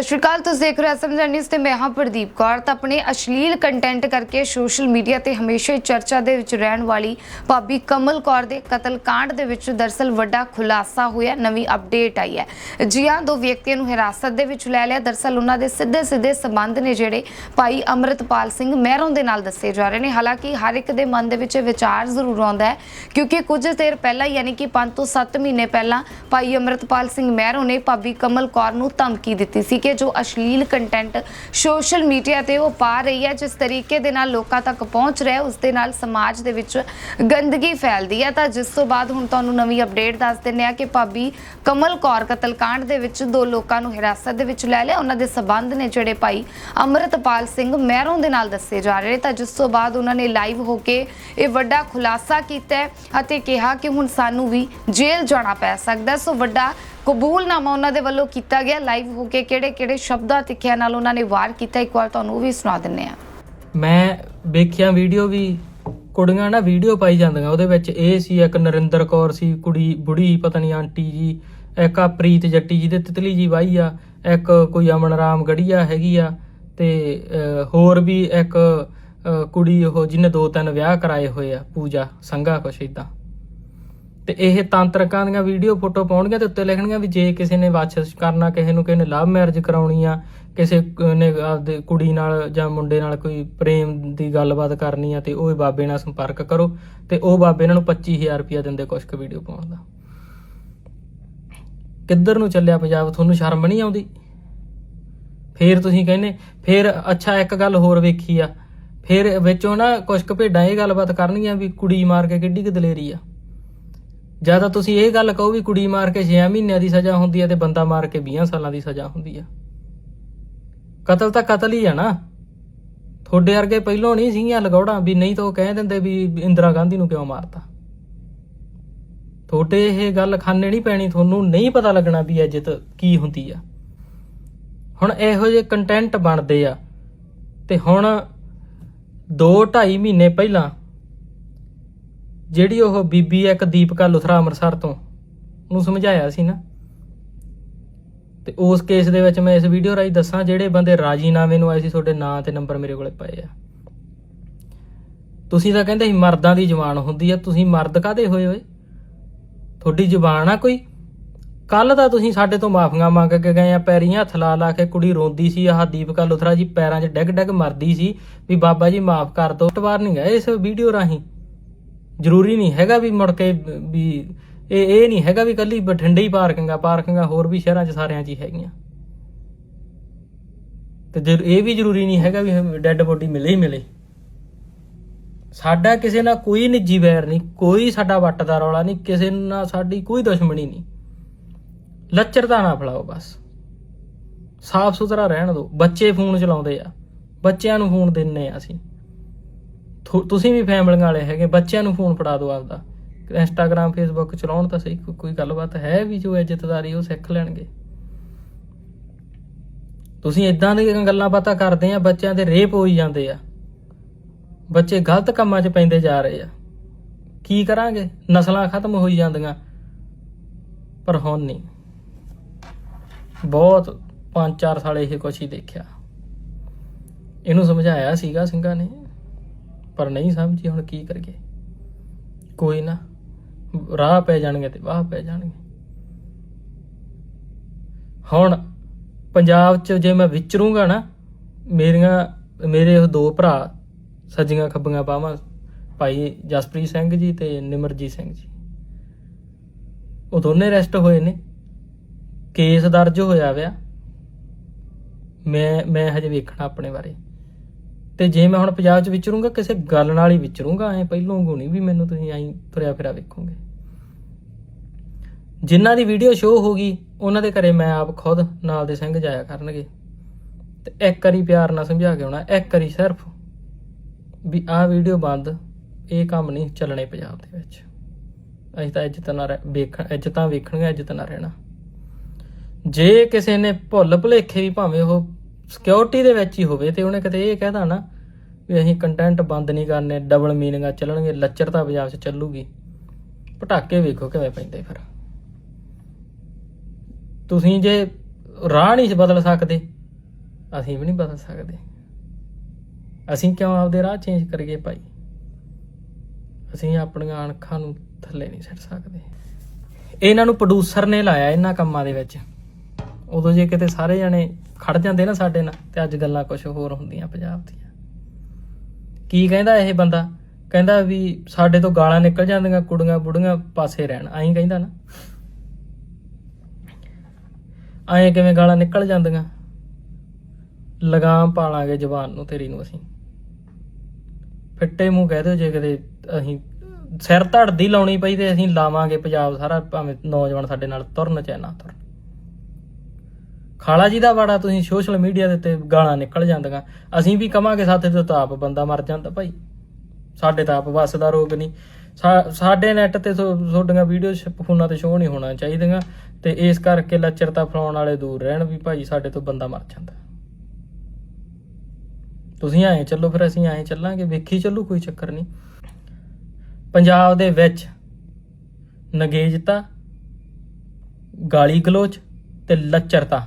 ਸਤਿ ਸ਼੍ਰੀ ਅਕਾਲ, ਤੁਸੀਂ ਦੇਖ ਰਹੇ ਹੋ ਐਸਐਮ ਨਿਊਜ਼ ਤੇ ਮੈਂ ਹਾਂ ਪ੍ਰਦੀਪ ਕੌਰ। ਤਾਂ ਆਪਣੇ ਅਸ਼ਲੀਲ ਕੰਟੈਂਟ ਕਰਕੇ ਸੋਸ਼ਲ ਮੀਡੀਆ ਤੇ ਹਮੇਸ਼ਾ ਹੀ ਚਰਚਾ ਦੇ ਵਿੱਚ ਰਹਿਣ ਵਾਲੀ ਭਾਬੀ ਕਮਲ ਕੌਰ ਦੇ ਕਤਲ ਕਾਂਡ ਦੇ ਵਿੱਚ ਦਰਸਲ ਵੱਡਾ ਖੁਲਾਸਾ ਹੋਇਆ, ਨਵੀਂ ਅਪਡੇਟ ਆਈ ਹੈ। ਜੀ ਹਾਂ, ਦੋ ਵਿਅਕਤੀਆਂ ਨੂੰ ਹਿਰਾਸਤ ਦੇ ਵਿੱਚ ਲੈ ਲਿਆ। ਦਰਸਲ ਉਹਨਾਂ ਦੇ ਸਿੱਧੇ ਸਿੱਧੇ ਸਬੰਧ ਨੇ ਜਿਹੜੇ ਭਾਈ ਅਮਰਤਪਾਲ ਸਿੰਘ ਮਹਿਰੋਂ ਦੇ ਨਾਲ ਦੱਸੇ ਜਾ ਰਹੇ ਨੇ। ਹਾਲਾਂਕਿ ਹਰ ਇੱਕ ਦੇ ਮਨ ਦੇ ਵਿੱਚ ਵਿਚਾਰ ਜ਼ਰੂਰ ਆਉਂਦਾ ਹੈ, ਕਿਉਂਕਿ ਕੁਝ ਦੇਰ ਪਹਿਲਾਂ ਯਾਨੀ ਕਿ 5 ਤੋਂ 7 ਮਹੀਨੇ ਪਹਿਲਾਂ ਭਾਈ ਅਮਰਤਪਾਲ ਸਿੰਘ ਮਹਿਰੋਂ ਨੇ ਭਾਬੀ ਕਮਲ ਕੌਰ ਨੂੰ ਧਮਕੀ ਦਿੱਤੀ ਸੀ ਕਿ ਜੋ ਅਸ਼ਲੀਲ ਕੰਟੈਂਟ ਸੋਸ਼ਲ ਮੀਡੀਆ ਤੇ ਉਹ ਪਾ ਰਹੀ ਹੈ, ਜਿਸ ਤਰੀਕੇ ਦੇ ਨਾਲ ਲੋਕਾਂ ਤੱਕ ਪਹੁੰਚ ਰਿਹਾ ਉਸ ਦੇ ਨਾਲ ਸਮਾਜ ਦੇ ਵਿੱਚ ਗੰਦਗੀ ਫੈਲਦੀ ਹੈ। ਤਾਂ ਜਿਸ ਤੋਂ ਬਾਅਦ ਹੁਣ ਤੁਹਾਨੂੰ ਨਵੀਂ ਅਪਡੇਟ ਦੱਸ ਦਿੰਨੇ ਆ ਕਿ ਭਾਬੀ ਕਮਲ ਕੌਰ ਕਤਲकांड ਦੇ ਵਿੱਚ ਦੋ ਲੋਕਾਂ ਨੂੰ ਹਿਰਾਸਤ ਦੇ ਵਿੱਚ ਲੈ ਲਿਆ। ਉਹਨਾਂ ਦੇ ਸਬੰਧ ਨੇ ਜਿਹੜੇ ਭਾਈ ਅਮਰਤਪਾਲ ਸਿੰਘ ਮਹਿਰੋਂ ਦੇ ਨਾਲ ਦੱਸੇ ਜਾ ਰਹੇ ਤਾਂ ਜਿਸ ਤੋਂ ਬਾਅਦ ਉਹਨਾਂ ਨੇ ਲਾਈਵ ਹੋ ਕੇ ਇਹ ਵੱਡਾ ਖੁਲਾਸਾ ਕੀਤਾ ਅਤੇ ਕਿਹਾ ਕਿ ਹੁਣ ਸਾਨੂੰ ਵੀ ਜੇਲ੍ਹ ਜਾਣਾ ਪੈ ਸਕਦਾ ਸੋ ਵੱਡਾ ਕਬੂਲਨਾਮਾ ਉਹਨਾਂ ਦੇ ਵੱਲੋਂ ਕੀਤਾ ਗਿਆ। ਲਾਈਵ ਹੋ ਕੇ ਕਿਹੜੇ ਕਿਹੜੇ ਸ਼ਬਦਾਂ ਤਿੱਖਿਆਂ ਨਾਲ ਉਹਨਾਂ ਨੇ ਵਾਰ ਕੀਤਾ, ਇੱਕ ਵਾਰ ਤੁਹਾਨੂੰ ਉਹ ਵੀ ਸੁਣਾ ਦਿੰਨੇ ਆ ਮੈਂ ਵੇਖਿਆ ਵੀਡੀਓ ਵੀ ਕੁੜੀਆਂ ਨਾ ਵੀਡੀਓ ਪਾਈ ਜਾਂਦੀਆਂ, ਉਹਦੇ ਵਿੱਚ ਇਹ ਸੀ ਇੱਕ ਨਰਿੰਦਰ ਕੌਰ ਸੀ, ਕੁੜੀ ਬੁੜੀ, ਪਤਾ ਨਹੀਂ ਆਂਟੀ ਜੀ, ਇੱਕ ਆ ਪ੍ਰੀਤ ਜੱਟੀ ਜੀ ਦੇ ਤਿਤਲੀ ਜੀ ਵਾਈ ਆ, ਇੱਕ ਕੋਈ ਅਮਨ ਰਾਮ ਗੜੀਆ ਹੈਗੀ ਆ, ਤੇ ਹੋਰ ਵੀ ਇੱਕ ਕੁੜੀ ਉਹ ਜਿਹਨੇ ਦੋ ਤਿੰਨ ਵਿਆਹ ਕਰਾਏ ਹੋਏ ਆ, ਪੂਜਾ, ਸੰਘਾ ਕੁਛ ਇਦਾਂ ਤੇ ਇਹ ਤਾਂਤਰਿਕਾਂ ਦੀਆਂ ਵੀਡੀਓ ਫੋਟੋ ਪਾਉਣਗੀਆਂ ਤੇ ਉੱਤੇ ਲਿਖਣਗੀਆਂ ਵੀ ਜੇ ਕਿਸੇ ਨੇ ਵਾਛਸ ਕਰਨਾ, ਕਿਸੇ ਨੂੰ ਕਿਸੇ ਨੇ ਲਵ ਮੈਰਿਜ ਕਰਾਉਣੀ ਆ, ਕਿਸੇ ਨੇ ਆਪਦੇ ਕੁੜੀ ਨਾਲ ਜਾਂ ਮੁੰਡੇ ਨਾਲ ਕੋਈ ਪ੍ਰੇਮ ਦੀ ਗੱਲਬਾਤ ਕਰਨੀ ਆ ਤੇ ਉਹ ਬਾਬੇ ਨਾਲ ਸੰਪਰਕ ਕਰੋ ਤੇ ਉਹ ਬਾਬੇ ਇਹਨਾਂ ਨੂੰ 25000 ਰੁਪਇਆ ਦਿੰਦੇ ਕੁਛ ਕੁ ਵੀਡੀਓ ਪਾਉਣ ਦਾ। ਕਿੱਧਰ ਨੂੰ ਚੱਲਿਆ ਪੰਜਾਬ? ਤੁਹਾਨੂੰ ਸ਼ਰਮ ਨਹੀਂ ਆਉਂਦੀ? ਫੇਰ ਤੁਸੀਂ ਕਹਿੰਦੇ, ਫੇਰ ਅੱਛਾ ਇੱਕ ਗੱਲ ਹੋਰ ਵੇਖੀ ਆ। ਫੇਰ ਵਿੱਚੋਂ ਨਾ ਕੁਛ ਕੁ ਭੇਡਾਂ ਇਹ ਗੱਲਬਾਤ ਕਰਨਗੀਆਂ ਵੀ ਕੁੜੀ ਮਾਰ ਕੇ ਕਿੱਡੀ ਕੁ ਦਲੇਰੀ ਆ। ਜਾਂ ਤਾਂ ਤੁਸੀਂ ਇਹ ਗੱਲ ਕਹੋ ਵੀ ਕੁੜੀ ਮਾਰ ਕੇ 6 ਮਹੀਨਿਆਂ ਦੀ ਸਜ਼ਾ ਹੁੰਦੀ ਹੈ ਤੇ ਬੰਦਾ ਮਾਰ ਕੇ 20 ਸਾਲਾਂ ਦੀ ਸਜ਼ਾ ਹੁੰਦੀ ਆ। ਕਤਲ ਤਾਂ ਕਤਲ ਹੀ ਆ ਨਾ। ਤੁਹਾਡੇ ਵਰਗੇ ਪਹਿਲੋਂ ਨਹੀਂ ਸੀਗੀਆਂ ਲਗੌੜਾਂ ਵੀ ਨਹੀਂ ਤਾਂ ਉਹ ਕਹਿ ਦਿੰਦੇ ਵੀ ਇੰਦਰਾ ਗਾਂਧੀ ਨੂੰ ਕਿਉਂ ਮਾਰਤਾ। ਤੁਹਾਡੇ ਇਹ ਗੱਲ ਖਾਨੇ ਨਹੀਂ ਪੈਣੀ, ਤੁਹਾਨੂੰ ਨਹੀਂ ਪਤਾ ਲੱਗਣਾ ਵੀ ਇੱਜ਼ਤ ਕੀ ਹੁੰਦੀ ਆ। ਹੁਣ ਇਹੋ ਜਿਹੇ ਕੰਟੈਂਟ ਬਣਦੇ ਆ ਤੇ ਹੁਣ 2 2.5 ਮਹੀਨੇ ਪਹਿਲਾਂ ਜਿਹੜੀ ਉਹ ਬੀਬੀ ਇੱਕ ਦੀਪਕਾ ਲੁਥਰਾ ਅੰਮ੍ਰਿਤਸਰ ਤੋਂ, ਉਹਨੂੰ ਸਮਝਾਇਆ ਸੀ ਨਾ। ਤੇ ਉਸ ਕੇਸ ਦੇ ਵਿੱਚ ਮੈਂ ਇਸ ਵੀਡੀਓ ਰਾਹੀਂ ਦੱਸਾਂ, ਜਿਹੜੇ ਬੰਦੇ ਰਾਜੀਨਾਮੇ ਨੂੰ ਆਏ ਸੀ, ਤੁਹਾਡੇ ਨਾਂ ਤੇ ਨੰਬਰ ਮੇਰੇ ਕੋਲੇ ਪਏ ਆ। ਤੁਸੀਂ ਤਾਂ ਕਹਿੰਦੇ ਸੀ ਮਰਦਾਂ ਦੀ ਜ਼ੁਬਾਨ ਹੁੰਦੀ ਆ, ਤੁਸੀਂ ਮਰਦ ਕਾਦੇ ਹੋਏ ਹੋਏ ਤੁਹਾਡੀ ਜ਼ੁਬਾਨ ਆ ਕੋਈ? ਕੱਲ ਤਾਂ ਤੁਸੀਂ ਸਾਡੇ ਤੋਂ ਮਾਫੀਆਂ ਮੰਗ ਕੇ ਗਏ ਆ ਪੈਰੀਆਂ ਹੱਥ ਲਾ ਲਾ ਕੇ ਕੁੜੀ ਰੋਂਦੀ ਸੀ, ਆਹ ਦੀਪਕਾ ਲੁਥਰਾ ਜੀ ਪੈਰਾਂ 'ਚ ਡਿੱਗ ਡਿੱਗ ਮਰਦੀ ਸੀ, ਵੀ ਬਾਬਾ ਜੀ ਮਾਫ ਕਰ ਦਿਓ ਟਵਾਰ ਨਹੀਂ ਗਏ ਇਸ ਵੀਡੀਓ ਰਾਹੀਂ। ਜ਼ਰੂਰੀ ਨਹੀਂ ਹੈਗਾ ਵੀ ਮੁੜ ਕੇ ਵੀ ਇਹ ਇਹ ਨਹੀਂ ਹੈਗਾ ਵੀ ਕੱਲੀ ਬਠਿੰਡੇ ਹੀ ਪਾਰਕਿੰਗਾਂ ਪਾਰਕਿੰਗਾਂ ਹੋਰ ਵੀ ਸ਼ਹਿਰਾਂ 'ਚ ਸਾਰਿਆਂ 'ਚ ਹੀ ਹੈਗੀਆਂ। ਤੇ ਜੇ ਇਹ ਵੀ ਜ਼ਰੂਰੀ ਨਹੀਂ ਹੈਗਾ ਵੀ ਡੈੱਡ ਬੋਡੀ ਮਿਲੇ ਹੀ ਮਿਲੇ। ਸਾਡਾ ਕਿਸੇ ਨਾਲ ਕੋਈ ਨਿੱਜੀ ਵੈਰ ਨਹੀਂ, ਕੋਈ ਸਾਡਾ ਵੱਟ ਦਾ ਰੌਲਾ ਨਹੀਂ, ਕਿਸੇ ਨਾਲ ਸਾਡੀ ਕੋਈ ਦੁਸ਼ਮਣੀ ਨਹੀਂ। ਲੱਚਰਤਾ ਨਾ ਫਲਾਓ ਬਸ। ਸਾਫ਼ ਸੁਥਰਾ ਰਹਿਣ ਦਿਓ। ਬੱਚੇ ਫੋਨ ਚਲਾਉਂਦੇ ਆ। ਬੱਚਿਆਂ ਨੂੰ ਫੋਨ ਦਿੰਨੇ ਆ ਅਸੀਂ। ਤੁਸੀਂ ਵੀ ਫੈਮਲੀਆਂ ਵਾਲੇ ਹੈਗੇ, ਬੱਚਿਆਂ ਨੂੰ ਫੋਨ ਫੜਾ ਦਿਓ ਆਪਦਾ। ਇੰਸਟਾਗ੍ਰam ਫੇਸਬੁੱਕ ਚਲਾਉਣ ਤਾਂ ਸਹੀ ਕੋਈ- ਗੱਲਬਾਤ ਹੈ ਵੀ ਜੋ ਇੱਜ਼ਤਦਾਰੀ ਉਹ ਸਿੱਖ ਲੈਣਗੇ? ਤੁਸੀਂ ਇਦਾਂ ਦੀਆਂ ਗੱਲਾਂ ਬਾਤਾਂ ਕਰਦੇ ਆ, ਬੱਚਿਆਂ ਦੇ ਰੇਪ ਹੋਈ ਜਾਂਦੇ ਆ। ਬੱਚੇ ਗਲਤ ਕੰਮਾਂ 'ਚ ਪੈਂਦੇ ਜਾ ਰਹੇ ਆ। ਕੀ ਕਰਾਂਗੇ? ਨਸਲਾਂ ਖਤਮ ਹੋਈ ਜਾਂਦੀਆਂ। ਪਰ ਹੁਣ ਨਹੀਂ। ਬਹੁਤ 5-4 ਸਾਲ ਇਹ ਕੁਛ ਹੀ ਦੇਖਿਆ। ਇਹਨੂੰ ਸਮਝਾਇਆ ਸੀਗਾ ਸਿੰਘਾਂ ਨੇ। ਪਰ ਨਹੀਂ ਸਮਝੀ ਹੁਣ ਕੀ ਕਰੀਏ। ਕੋਈ ਨਾ, ਰਾਹ ਪੈ ਜਾਣਗੇ ਤੇ ਵਾਹ ਪੈ ਜਾਣਗੇ। ਹੁਣ ਪੰਜਾਬ 'ਚ ਜੇ ਮੈਂ ਵਿਚਰੂੰਗਾ ਨਾ, ਮੇਰੀਆਂ, ਮੇਰੇ ਉਹ ਦੋ ਭਰਾ ਸੱਜੀਆਂ ਖੱਬੀਆਂ ਪਾਵਾਂ ਭਾਈ ਜਸਪ੍ਰੀਤ ਸਿੰਘ ਜੀ ਤੇ ਨਿਮਰਜੀਤ ਸਿੰਘ ਜੀ। ਉਹ ਦੋਨੇ ਅਰੈਸਟ ਹੋਏ ਨੇ। ਕੇਸ ਦਰਜ ਹੋਇਆ ਵਿਆ। ਮੈਂ ਮੈਂ ਹਜੇ ਵੇਖਣਾ ਆਪਣੇ ਬਾਰੇ। ਤੇ ਜੇ ਮੈਂ ਹੁਣ ਪੰਜਾਬ 'ਚ ਵਿਚਰੂੰਗਾ, ਕਿਸੇ ਗੱਲ ਨਾਲ ਹੀ ਵਿਚਰੂੰਗਾ, ਐ ਪਹਿਲੋਂ ਗੁਣੀ ਵੀ ਮੈਨੂੰ ਤੁਸੀਂ ਐਂ ਤੁਰਿਆ ਫਿਰਿਆ ਵੇਖੋਗੇ। ਜਿਨ੍ਹਾਂ ਦੀ ਵੀਡੀਓ ਸ਼ੋਅ ਹੋ ਗਈ, ਉਹਨਾਂ ਦੇ ਘਰੇ ਮੈਂ ਆਪ ਖੁਦ ਨਾਲ ਦੇ ਸਿੰਘ ਜਾਇਆ ਕਰਨਗੇ। ਤੇ ਇੱਕ ਵਾਰੀ ਪਿਆਰ ਨਾਲ ਸਮਝਾ ਕੇ ਆਉਣਾ, ਇੱਕ ਵਾਰੀ ਸਿਰਫ ਵੀ ਆਹ ਵੀਡੀਓ ਬੰਦ, ਇਹ ਕੰਮ ਨਹੀਂ ਚੱਲਣੇ ਪੰਜਾਬ ਦੇ ਵਿੱਚ। ਅਸੀਂ ਤਾਂ ਇੱਜ਼ਤ ਨਾਲ ਰਹਿ- ਵੇਖਣ, ਇੱਜ਼ਤਾਂ ਵੇਖਣਗੇ ਇੱਜ਼ਤ ਨਾਲ ਰਹਿਣਾ। ਜੇ ਕਿਸੇ ਨੇ ਭੁੱਲ ਭੁਲੇਖੇ ਵੀ ਭਾਵੇਂ ਉਹ ਸਿਕਿਉਰਿਟੀ ਦੇ ਵਿੱਚ ਹੀ ਹੋਵੇ ਤੇ ਉਹਨੇ ਕਿਤੇ ਇਹ ਕਹਿਦਾ ਨਾ ਵੀ ਅਸੀਂ ਕੰਟੈਂਟ ਬੰਦ ਨਹੀਂ ਕਰਨੇ ਡਬਲ ਮੀਨਿੰਗਾਂ ਚੱਲਣਗੇ ਲੱਚਰਤਾ ਪੰਜਾਬ 'ਚ ਚੱਲੂਗੀ। ਪਟਾਕੇ ਵੇਖੋ ਕਿਵੇਂ ਪੈਂਦੇ ਫਿਰ। ਤੁਸੀਂ ਜੇ ਰਾਹ ਨਹੀਂ ਬਦਲ ਸਕਦੇ, ਅਸੀਂ ਵੀ ਨਹੀਂ ਬਦਲ ਸਕਦੇ। ਅਸੀਂ ਕਿਉਂ ਆਪਦੇ ਰਾਹ ਚੇਂਜ ਕਰੀਏ ਭਾਈ? ਅਸੀਂ ਆਪਣੀਆਂ ਅਣਖਾਂ ਨੂੰ ਥੱਲੇ ਨਹੀਂ ਛੱਡ ਸਕਦੇ। ਇਹਨਾਂ ਨੂੰ ਪ੍ਰੋਡਿਊਸਰ ਨੇ ਲਾਇਆ ਇਹਨਾਂ ਕੰਮਾਂ ਦੇ ਵਿੱਚ। ਉਦੋਂ ਜੇ ਕਿਤੇ ਸਾਰੇ ਜਣੇ ਖੜ ਜਾਂਦੇ ਨਾ ਸਾਡੇ ਨਾਲ ਤੇ ਅੱਜ ਗੱਲਾਂ ਕੁਝ ਹੋਰ ਹੁੰਦੀਆਂ ਪੰਜਾਬ ਦੀਆਂ। ਕੀ ਕਹਿੰਦਾ ਇਹ ਬੰਦਾ? ਕਹਿੰਦਾ ਵੀ ਸਾਡੇ ਤੋਂ ਗਾਲਾਂ ਨਿਕਲ ਜਾਂਦੀਆਂ, ਕੁੜੀਆਂ ਬੁੜੀਆਂ ਪਾਸੇ ਰਹਿਣ। ਐਂ ਕਹਿੰਦਾ ਨਾ। ਐਂ ਕਿਵੇਂ ਗਾਲਾਂ ਨਿਕਲ ਜਾਂਦੀਆਂ? ਲਗਾਮ ਪਾਲਾਂਗੇ ਜ਼ਬਾਨ ਨੂੰ ਤੇਰੀ ਨੂੰ ਅਸੀਂ। ਫਿੱਟੇ ਮੂੰਹ ਕਹਿ ਦਿਓ ਜੇ ਕਦੇ ਅਸੀਂ ਸਿਰ ਧੜਦੀ ਲਾਉਣੀ ਪਈ ਤੇ ਅਸੀਂ ਲਾਵਾਂਗੇ ਪੰਜਾਬ ਸਾਰਾ, ਭਾਵੇਂ ਨੌਜਵਾਨ ਸਾਡੇ ਨਾਲ ਤੁਰਨ ਚਾਹੇ ਨਾ ਤੁਰਨ। ਖਾਲਾ ਜੀ ਦਾ ਵਾੜਾ ਤੁਸੀਂ ਸੋਸ਼ਲ ਮੀਡੀਆ ਦੇ ਉੱਤੇ ਗਾਲਾਂ ਨਿਕਲ ਜਾਂਦੀਆਂ। ਅਸੀਂ ਵੀ ਕਵਾਂਗੇ ਸਾਥੇ ਤੋਂ ਤਾਂ ਆਪ ਬੰਦਾ ਮਰ ਜਾਂਦਾ ਭਾਈ। ਸਾਡੇ ਤਾਂ ਆਪ ਵੱਸ ਦਾ ਰੋਗ ਨਹੀਂ। ਸਾ- ਸਾਡੇ ਨੈਟ ਤੇ ਤੁ- ਤੁਹਾਡੀਆਂ ਵੀਡੀਓ ਫੋਨਾਂ ਤੇ ਸ਼ੋਅ ਨਹੀਂ ਹੋਣਾ ਚਾਹੀਦੀਆਂ। ਤੇ ਇਸ ਕਰਕੇ ਲੱਚਰਤਾ ਫਲਾਉਣ ਵਾਲੇ ਦੂਰ ਰਹਿਣ ਵੀ ਭਾਈ ਸਾਡੇ ਤੋਂ ਬੰਦਾ ਮਰ ਜਾਂਦਾ। ਤੁਸੀਂ ਆਏ ਚੱਲੋ ਫਿਰ, ਅਸੀਂ ਆਏ ਚੱਲਾਂਗੇ। ਵੇਖੀ ਚੱਲੂ, ਕੋਈ ਚੱਕਰ ਨਹੀਂ। ਪੰਜਾਬ ਦੇ ਵਿੱਚ ਨਗੇਜਤਾ ਗਾਲੀ ਗਲੋਚ ਤੇ ਲੱਚਰਤਾ।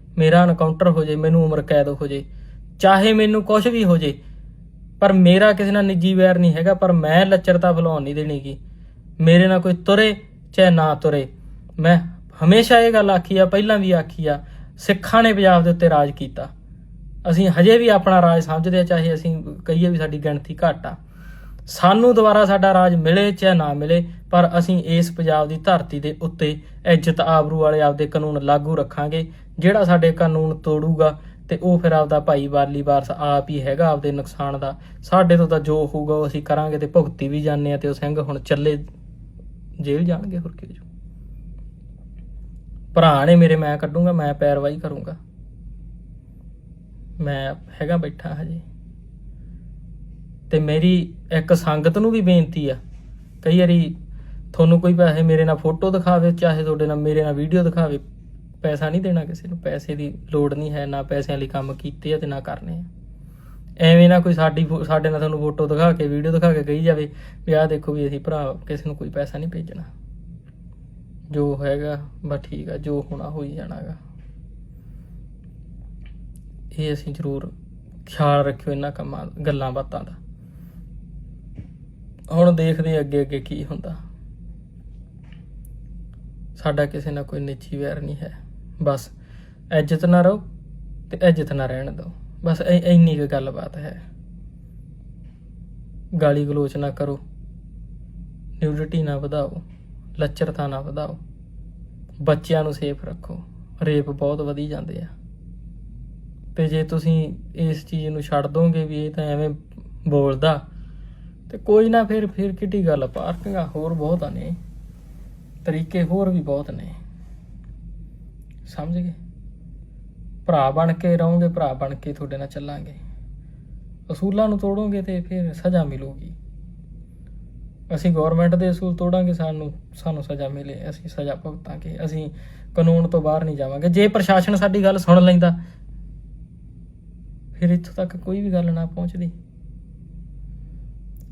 ਮੇਰਾ ਐਨਕਾਊਂਟਰ ਹੋ ਜੇ, ਮੈਨੂੰ ਉਮਰ ਕੈਦ ਹੋ ਜੇ, ਚਾਹੇ ਮੈਨੂੰ ਕੁਝ ਵੀ ਹੋ ਜੇ, ਪਰ ਮੇਰਾ ਕਿਸੇ ਨਾਲ ਨਿੱਜੀ ਵੈਰ ਨਹੀਂ ਹੈਗਾ, ਪਰ ਮੈਂ ਲੱਚਰਤਾ ਫਲਾਉਣ ਨਹੀਂ ਦੇਣੀਗੀ ਮੇਰੇ ਨਾਲ ਕੋਈ ਤੁਰੇ ਚਾਹੇ ਨਾ ਤੁਰੇ। ਮੈਂ ਹਮੇਸ਼ਾ ਇਹ ਗੱਲ ਆਖੀ ਆ, ਪਹਿਲਾਂ ਵੀ ਆਖੀ ਆ, ਸਿੱਖਾਂ ਨੇ ਪੰਜਾਬ ਦੇ ਉੱਤੇ ਰਾਜ ਕੀਤਾ। ਅਸੀਂ ਹਜੇ ਵੀ ਆਪਣਾ ਰਾਜ ਸਮਝਦੇ ਆ, ਚਾਹੇ ਅਸੀਂ ਕਹੀਏ ਵੀ ਸਾਡੀ ਗਿਣਤੀ ਘੱਟ ਆ। ਸਾਨੂੰ ਦੁਬਾਰਾ ਸਾਡਾ ਰਾਜ ਮਿਲੇ ਚਾਹੇ ਨਾ ਮਿਲੇ, ਪਰ ਅਸੀਂ ਇਸ ਪੰਜਾਬ ਦੀ ਧਰਤੀ ਦੇ ਉੱਤੇ ਇੱਜ਼ਤ ਆਬਰੂ ਵਾਲੇ ਆਪਦੇ ਕਾਨੂੰਨ ਲਾਗੂ ਰੱਖਾਂਗੇ, ਜਿਹੜਾ ਸਾਡੇ ਕਾਨੂੰਨ ਤੋੜੂਗਾ ਤੇ ਉਹ ਫਿਰ ਆਪਦਾ ਭਾਈ ਵਾਲੀ ਵਾਰਸ ਆਪ ਹੀ ਹੈਗਾ, ਆਪਦੇ ਨੁਕਸਾਨ ਦਾ। ਸਾਡੇ ਤੋਂ ਤਾਂ ਜੋ ਹੋਊਗਾ ਉਹ ਅਸੀਂ ਕਰਾਂਗੇ ਤੇ ਭੁਗਤੀ ਵੀ ਜਾਂਦੇ ਆ ਤੇ ਉਹ ਸਿੰਘ ਹੁਣ ਚੱਲੇ ਜੇਲ੍ਹ ਜਾਣਗੇ, ਹੋਰ ਕੀ ਹੋ ਭਰਾ ਨੇ ਮੇਰੇ, ਮੈਂ ਕੱਢੂੰਗਾ, ਮੈਂ ਪੈਰਵਾਈ ਕਰੂੰਗਾ। ਮੈਂ ਹੈਗਾ ਬੈਠਾ ਹਜੇ। ਤੇ ਮੇਰੀ ਇੱਕ ਸੰਗਤ ਨੂੰ ਵੀ ਬੇਨਤੀ ਆ। ਕਈ ਵਾਰੀ ਤੁਹਾਨੂੰ ਕੋਈ ਪੈਸੇ ਮੇਰੇ ਨਾਲ ਫੋਟੋ ਦਿਖਾਵੇ, ਚਾਹੇ ਤੁਹਾਡੇ ਨਾਲ ਮੇਰੇ ਨਾਲ ਵੀਡੀਓ ਦਿਖਾਵੇ, ਪੈਸਾ ਨਹੀਂ ਦੇਣਾ ਕਿਸੇ ਨੂੰ। ਪੈਸੇ ਦੀ ਲੋੜ ਨਹੀਂ ਹੈ, ਨਾ ਪੈਸਿਆਂ ਲਈ ਕੰਮ ਕੀਤੇ ਆ ਤੇ ਨਾ ਕਰਨੇ ਆ। ਐਵੇਂ ਨਾ ਕੋਈ ਸਾਡੀ ਫੋ- ਸਾਡੇ ਨਾਲ ਤੁਹਾਨੂੰ ਫੋਟੋ ਦਿਖਾ ਕੇ, ਵੀਡੀਓ ਦਿਖਾ ਕੇ ਕਹੀ ਜਾਵੇ ਵੀ ਆਹ ਦੇਖੋ ਵੀ ਅਸੀਂ ਭਰਾ, ਕਿਸੇ ਨੂੰ ਕੋਈ ਪੈਸਾ ਨਹੀਂ ਭੇਜਣਾ। ਜੋ ਹੈਗਾ, ਬਸ ਠੀਕ ਆ, ਜੋ ਹੋਣਾ ਹੋਈ ਜਾਣਾਗਾ। ਇਹ ਅਸੀਂ ਜ਼ਰੂਰ ਖਿਆਲ ਰੱਖਿਓ ਇਹਨਾਂ ਕੰਮਾਂ, ਗੱਲਾਂ ਬਾਤਾਂ ਦਾ। ਹੁਣ ਦੇਖਦੇ ਅੱਗੇ ਅੱਗੇ ਕੀ ਹੁੰਦਾ। ਸਾਡਾ ਕਿਸੇ ਨਾਲ ਕੋਈ ਨਿੱਜੀ ਵੈਰ ਨਹੀਂ ਹੈ। ਬਸ ਇੱਜ਼ਤ ਨਾ ਰਹੋ ਤੇ ਇੱਜ਼ਤ ਨਾ ਰਹਿਣ ਦਿਓ। ਬਸ ਇੰਨੀ ਕੁ ਗੱਲਬਾਤ ਹੈ। ਗਾਲੀ ਗਲੋਚ ਨਾ ਕਰੋ। ਨਿਊਡਿਟੀ ਨਾ ਵਧਾਓ। ਲੱਚਰਤਾ ਨਾ ਵਧਾਓ। ਬੱਚਿਆਂ ਨੂੰ ਸੇਫ ਰੱਖੋ। ਰੇਪ ਬਹੁਤ ਵਧੀ ਜਾਂਦੇ ਆ। ਤੇ ਜੇ ਤੁਸੀਂ ਇਸ ਚੀਜ਼ ਨੂੰ ਛੱਡ ਦੋਗੇ ਵੀ ਇਹ ਤਾਂ ਐਵੇਂ ਬੋਲਦਾ ਤੇ ਕੋਈ ਨਾ ਫਿਰ ਫਿਰ ਕਿੱਡੀ ਗੱਲ ਆ, ਪਾਰਕਿੰਗਾਂ ਹੋਰ ਬਹੁਤ ਨੇ। ਤਰੀਕੇ ਹੋਰ ਵੀ ਬਹੁਤ ਨੇ। ਸਮਝ ਗਏ? ਭਰਾ ਬਣ ਕੇ ਰਹੋਗੇ ਭਰਾ ਬਣ ਕੇ ਤੁਹਾਡੇ ਨਾਲ ਚੱਲਾਂਗੇ। ਅਸੂਲਾਂ ਨੂੰ ਤੋੜੋਗੇ ਤੇ ਫਿਰ ਸਜ਼ਾ ਮਿਲੂਗੀ। ਅਸੀਂ ਗਵਰਨਮੈਂਟ ਦੇ ਅਸੂਲ ਤੋੜਾਂਗੇ ਸਾਨੂੰ ਸਾਨੂੰ ਸਜ਼ਾ ਮਿਲੇ ਅਸੀਂ ਸਜ਼ਾ ਭੁਗਤਾਂਗੇ। ਅਸੀਂ ਕਾਨੂੰਨ ਤੋਂ ਬਾਹਰ ਨਹੀਂ ਜਾਵਾਂਗੇ। ਜੇ ਪ੍ਰਸ਼ਾਸਨ ਸਾਡੀ ਗੱਲ ਸੁਣ ਲੈਂਦਾ ਫਿਰ ਇੱਥੋਂ ਤੱਕ ਕੋਈ ਵੀ ਗੱਲ ਨਾ ਪਹੁੰਚਦੀ।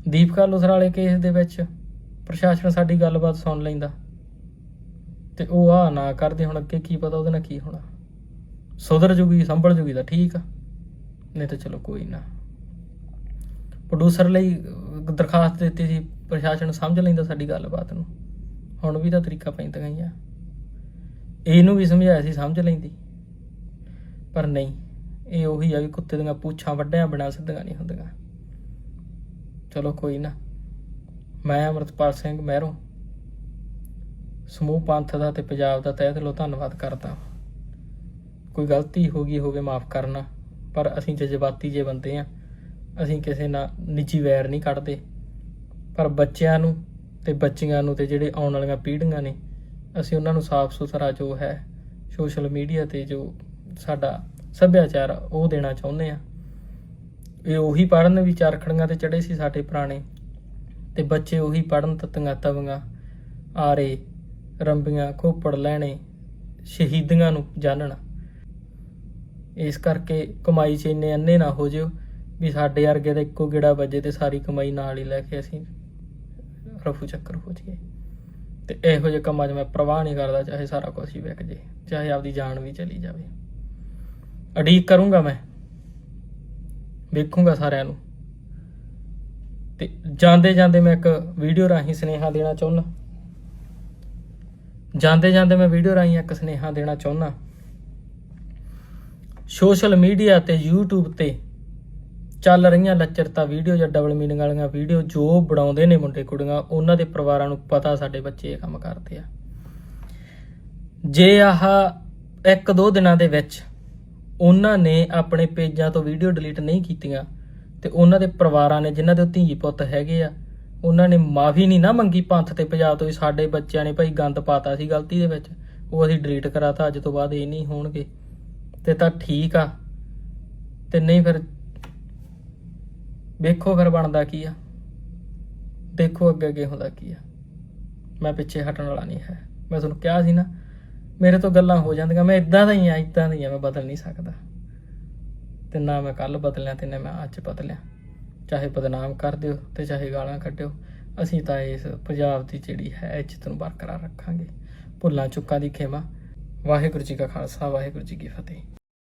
ਦੀਪਕਾ ਲੁਥਰਾ ਵਾਲੇ ਕੇਸ ਦੇ ਵਿੱਚ ਪ੍ਰਸ਼ਾਸਨ ਸਾਡੀ ਗੱਲਬਾਤ ਸੁਣ ਲੈਂਦਾ ਤੇ ਉਹ ਆ ਨਾ ਕਰਦੇ ਹੁਣ ਅੱਗੇ ਕੀ ਪਤਾ ਉਹਦੇ ਨਾਲ ਕੀ ਹੋਣਾ। ਸੁਧਰ ਜੂਗੀ, ਸੰਭਲ ਜੂਗੀ ਤਾਂ ਠੀਕ ਆ, ਨਹੀਂ ਤਾਂ ਚਲੋ ਕੋਈ ਨਾ। ਪ੍ਰੋਡਿਊਸਰ ਲਈ ਦਰਖਾਸਤ ਦਿੱਤੀ ਸੀ, ਪ੍ਰਸ਼ਾਸਨ ਸਮਝ ਲੈਂਦਾ ਸਾਡੀ ਗੱਲਬਾਤ ਨੂੰ। ਹੁਣ ਵੀ ਤਾਂ ਤਰੀਕਾ ਪੈਂਦਾ ਹੀ ਆ। ਇਹਨੂੰ ਵੀ ਸਮਝਾਇਆ ਸੀ, ਸਮਝ ਲੈਂਦੀ। ਪਰ ਨਹੀਂ, ਇਹ ਉਹੀ ਆ ਵੀ ਕੁੱਤੇ ਦੀਆਂ ਪੂਛਾਂ ਵੱਡਿਆਂ ਬਣਾ ਸਿੱਧੀਆਂ ਨਹੀਂ ਹੁੰਦੀਆਂ। ਚਲੋ ਕੋਈ ਨਾ। ਮੈਂ ਅਮਰਤਪਾਲ ਸਿੰਘ ਮਹਿਰੋਂ ਸਮੂਹ ਪੰਥ ਦਾ ਤੇ ਪੰਜਾਬ ਦਾ ਤਹਿ ਦਿਲੋਂ ਧੰਨਵਾਦ ਕਰਦਾ ਕੋਈ ਗਲਤੀ ਹੋ ਗਈ ਹੋਵੇ ਮਾਫ ਕਰਨਾ ਪਰ ਅਸੀਂ ਜਜ਼ਬਾਤੀ ਜੇ ਬੰਦੇ ਆ ਅਸੀਂ ਕਿਸੇ ਨਾਲ ਨਿੱਜੀ ਵੈਰ ਨਹੀਂ ਕੱਢਦੇ। ਪਰ ਬੱਚਿਆਂ ਨੂੰ ਤੇ ਬੱਚੀਆਂ ਨੂੰ ਤੇ ਜਿਹੜੇ ਆਉਣ ਵਾਲੀਆਂ ਪੀੜ੍ਹੀਆਂ ਨੇ ਅਸੀਂ ਉਹਨਾਂ ਨੂੰ ਸਾਫ਼ ਸੁਥਰਾ ਜੋ ਹੈ ਸੋਸ਼ਲ ਮੀਡੀਆ ਤੇ ਜੋ ਸਾਡਾ ਸੱਭਿਆਚਾਰ ਆ, ਉਹ ਦੇਣਾ ਚਾਹੁੰਦੇ ਆ ਇਹ ਉਹੀ ਪੜਨ ਵੀ ਚਰਖੜੀਆਂ ਤੇ ਚੜੇ ਸੀ ਸਾਡੇ ਪੁਰਾਣੇ। ਤੇ ਬੱਚੇ ਉਹੀ ਪੜਨ ਤਤੀਆਂ ਤਵੀਆਂ, ਆਰੇ, ਰੰਬੀਆਂ, ਖੋਪੜ ਲੈਣੇ, ਸ਼ਹੀਦੀਆਂ ਨੂੰ ਜਾਣਨ ਇਸ ਕਰਕੇ ਕਮਾਈ 'ਚ ਇੰਨੇ ਅੰਨੇ ਨਾ ਹੋ ਜਿਓ ਵੀ ਸਾਡੇ ਵਰਗੇ ਦਾ ਇੱਕੋ ਗਿੜਾ ਵੱਜੇ ਤੇ ਸਾਰੀ ਕਮਾਈ ਨਾਲ ਹੀ ਲੈ ਕੇ ਅਸੀਂ ਰਫੂ ਚੱਕਰ ਹੋ ਜਾਈਏ। ਤੇ ਇਹੋ ਜਿਹੇ ਕੰਮਾਂ 'ਚ ਮੈਂ ਪ੍ਰਵਾਹ ਨਹੀਂ ਕਰਦਾ ਚਾਹੇ ਸਾਰਾ ਕੁਝ ਹੀ ਵਿਕ ਜੇ, ਚਾਹੇ ਆਪਦੀ ਜਾਨ ਵੀ ਚਲੀ ਜਾਵੇ। ਅਡੀਕ ਕਰੂੰਗਾ ਮੈਂ। ਵੇਖੂੰਗਾ ਸਾਰਿਆਂ ਨੂੰ। ਤੇ ਜਾਂਦੇ ਜਾਂਦੇ ਮੈਂ ਇੱਕ ਵੀਡੀਓ ਰਾਹੀਂ ਸੁਨੇਹਾ ਦੇਣਾ ਚਾਹੁੰਦਾ ਜਾਂਦੇ ਜਾਂਦੇ ਮੈਂ ਵੀਡੀਓ ਰਾਹੀਂ ਇੱਕ ਸੁਨੇਹਾ ਦੇਣਾ ਚਾਹੁੰਦਾ ਸੋਸ਼ਲ ਮੀਡੀਆ ਤੇ YouTube ਤੇ ਚੱਲ ਰਹੀਆਂ ਲੱਚਰਤਾ ਵੀਡੀਓ ਜਾਂ ਡਬਲ ਮੀਨਿੰਗ ਵਾਲੀਆਂ ਵੀਡੀਓ ਜੋ ਬਣਾਉਂਦੇ ਨੇ ਮੁੰਡੇ ਕੁੜੀਆਂ, ਉਹਨਾਂ ਦੇ ਪਰਿਵਾਰਾਂ ਨੂੰ ਪਤਾ ਸਾਡੇ ਬੱਚੇ ਇਹ ਕੰਮ ਕਰਦੇ ਆ। ਜੇ ਆਹ ਇੱਕ ਦੋ ਦਿਨਾਂ ਦੇ ਵਿੱਚ ਉਹਨਾਂ ਨੇ ਆਪਣੇ ਪੇਜਾਂ ਤੋਂ ਵੀਡੀਓ ਡਿਲੀਟ ਨਹੀਂ ਕੀਤੀਆਂ ਤੇ ਉਹਨਾਂ ਦੇ ਪਰਿਵਾਰਾਂ ਨੇ ਜਿਨ੍ਹਾਂ ਦੇ ਧੀ ਪੁੱਤ ਹੈਗੇ ਆ, ਉਹਨਾਂ ਨੇ ਮਾਫੀ ਨਹੀਂ ਨਾ ਮੰਗੀ ਪੰਥ ਤੇ ਪੰਜਾਬ ਤੋਂ ਵੀ ਸਾਡੇ ਬੱਚਿਆਂ ਨੇ ਭਾਈ ਗੰਦ ਪਾਤਾ ਸੀ ਗਲਤੀ ਦੇ ਵਿੱਚ, ਉਹ ਅਸੀਂ ਡਿਲੀਟ ਕਰਾਤਾ, ਅੱਜ ਤੋਂ ਬਾਅਦ ਇਹ ਨਹੀਂ ਹੋਣਗੇ। ਤੇ ਤਾਂ ਠੀਕ ਆ। ਤੇ ਨਹੀਂ ਫਿਰ ਵੇਖੋ ਫਿਰ ਬਣਦਾ ਕੀ ਆ। ਦੇਖੋ ਅੱਗੇ ਅੱਗੇ ਹੁੰਦਾ ਕੀ ਆ। ਮੈਂ ਪਿੱਛੇ ਹਟਣ ਵਾਲਾ ਨਹੀਂ ਹੈ। ਮੈਂ ਤੁਹਾਨੂੰ ਕਿਹਾ ਸੀ ਨਾ ਮੇਰੇ ਤੋਂ ਗੱਲਾਂ ਹੋ ਜਾਂਦੀਆਂ, ਮੈਂ ਇਦਾਂ ਦਾ ਹੀ ਆ, ਇਦਾਂ ਦਾ ਹੀ ਆ, ਮੈਂ ਬਦਲ ਨਹੀਂ ਸਕਦਾ। ਤੇ ਨਾ ਮੈਂ ਕੱਲ ਬਦਲਿਆ ਤੇ ਨਾ ਮੈਂ ਅੱਜ ਬਦਲਿਆ। ਚਾਹੇ ਬਦਨਾਮ ਕਰ ਦਿਓ ਤੇ ਚਾਹੇ ਗਾਲਾਂ ਕੱਢਿਓ, ਅਸੀਂ ਤਾਂ ਇਸ ਪੰਜਾਬ ਦੀ ਜਿਹੜੀ ਹੈ, ਇੱਜ਼ਤ ਨੂੰ ਬਰਕਰਾਰ ਰੱਖਾਂਗੇ। ਭੁੱਲਾਂ ਚੁੱਕਾਂ ਦੀ ਖੇਮਾ। ਵਾਹਿਗੁਰੂ ਜੀ ਕਾ ਖਾਲਸਾ, ਵਾਹਿਗੁਰੂ ਜੀ ਕੀ ਫਤਿਹ।